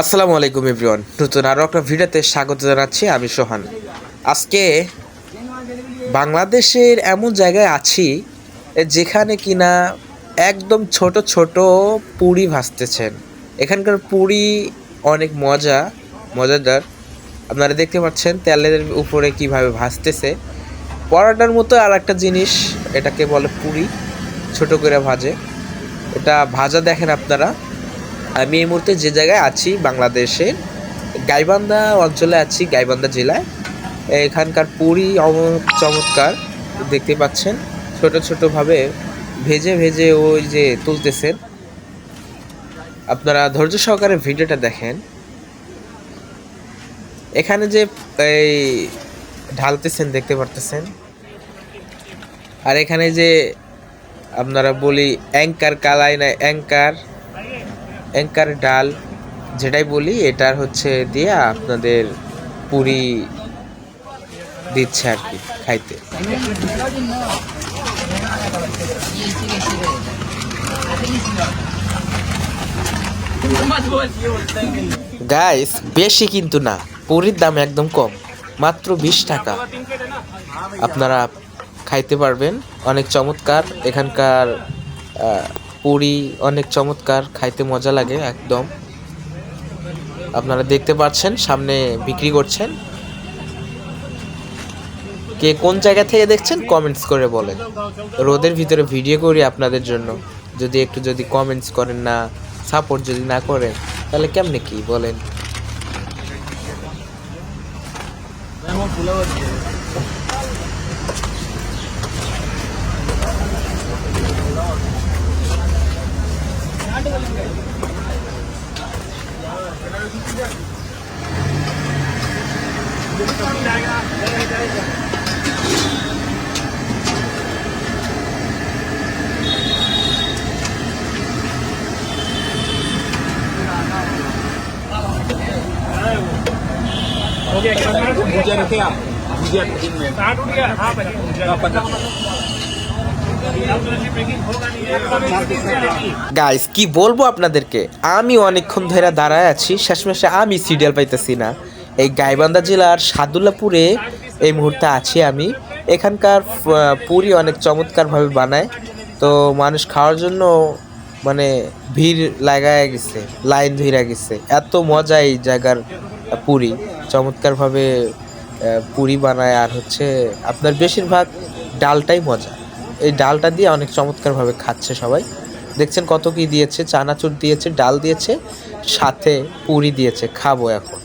আসসালামু আলাইকুম ইব্রিয়ান নতুন আরও একটা ভিডিওতে স্বাগত জানাচ্ছি আমি সোহান। আজকে বাংলাদেশের এমন জায়গায় আছি যেখানে কিনা একদম ছোট ছোট পুরি ভাসতেছেন এখানকার পুরি অনেক মজা, মজাদার। আপনারা দেখতে পাচ্ছেন তেলের উপরে কীভাবে ভাসতেছে পরাটার মতো আর একটা জিনিস, এটাকে বলে পুরি, ছোট করে ভাজে। এটা ভাজা দেখেন আপনারা। আমি এই মুহূর্তে যে জায়গায় আছি, বাংলাদেশে, গাইবান্ধা অঞ্চলে আছি, গাইবান্ধা জেলায়। এখানকার পুরি অম- চমৎকার, দেখতে পাচ্ছেন। ছোট, ছোটোভাবে ভেজে ভেজে ওই যে তুলতেছেন। আপনারা ধৈর্য সহকারে ভিডিওটা দেখেন। এখানে যে এই ঢালতেছেন, দেখতে পারতেছেন। আর এখানে যে আপনারা বলি অ্যাঙ্কার কালাই না, অ্যাঙ্কার অ্যাঙ্কার ডাল যেটাই বলি, এটার হচ্ছে দিয়ে আপনাদের পুরি দিচ্ছে আর কি খাইতে। গাইস বেশি কিন্তু না। পুরীর দাম একদম কম। মাত্র বিশ টাকা। আপনারা খাইতে পারবেন। অনেক চমৎকার। এখানকার পুরি অনেক চমৎকার। খাইতে মজা লাগে একদম। আপনারা দেখতে পাচ্ছেন, সামনে বিক্রি করছেন। কে কোন জায়গা থেকে দেখছেন কমেন্টস করে বলেন। রোদের ভিতরে ভিডিও করি আপনাদের জন্য। যদি একটু যদি কমেন্টস করেন না সাপোর্ট যদি না করেন, তাহলে কেমনে কি বলেন? Thank you. भुजिया रखे आप भुजिया पैकिंग में साठ उठ गया हाँ भाई आप पंद्रह पैकिंग होगा नहीं গাইস কি বলবো আপনাদেরকে আমি অনেকক্ষণ ধরে দাঁড়ায় আছি শেষমেশে আমি সিরিয়াল পাইতেছি না এই গাইবান্ধা জেলার সাদুল্লাপুরে এই মুহূর্তে আছি আমি। এখানকার পুরি অনেক চমৎকারভাবে বানায়। তো মানুষ খাওয়ার জন্য মানে ভিড় লাগায় গেছে, লাইন ধরে গেছে। এত মজা এই জায়গার পুরি, চমৎকারভাবে পুরি বানায়। আর হচ্ছে আপনার বেশিরভাগ ডালটাই মজা। এই ডালটা দিয়ে অনেক চমৎকারভাবে খাচ্ছে সবাই। দেখছেন কত কি দিয়েছে, চানাচুর দিয়েছে, ডাল দিয়েছে, সাথে পুরি দিয়েছে। খাব এখন।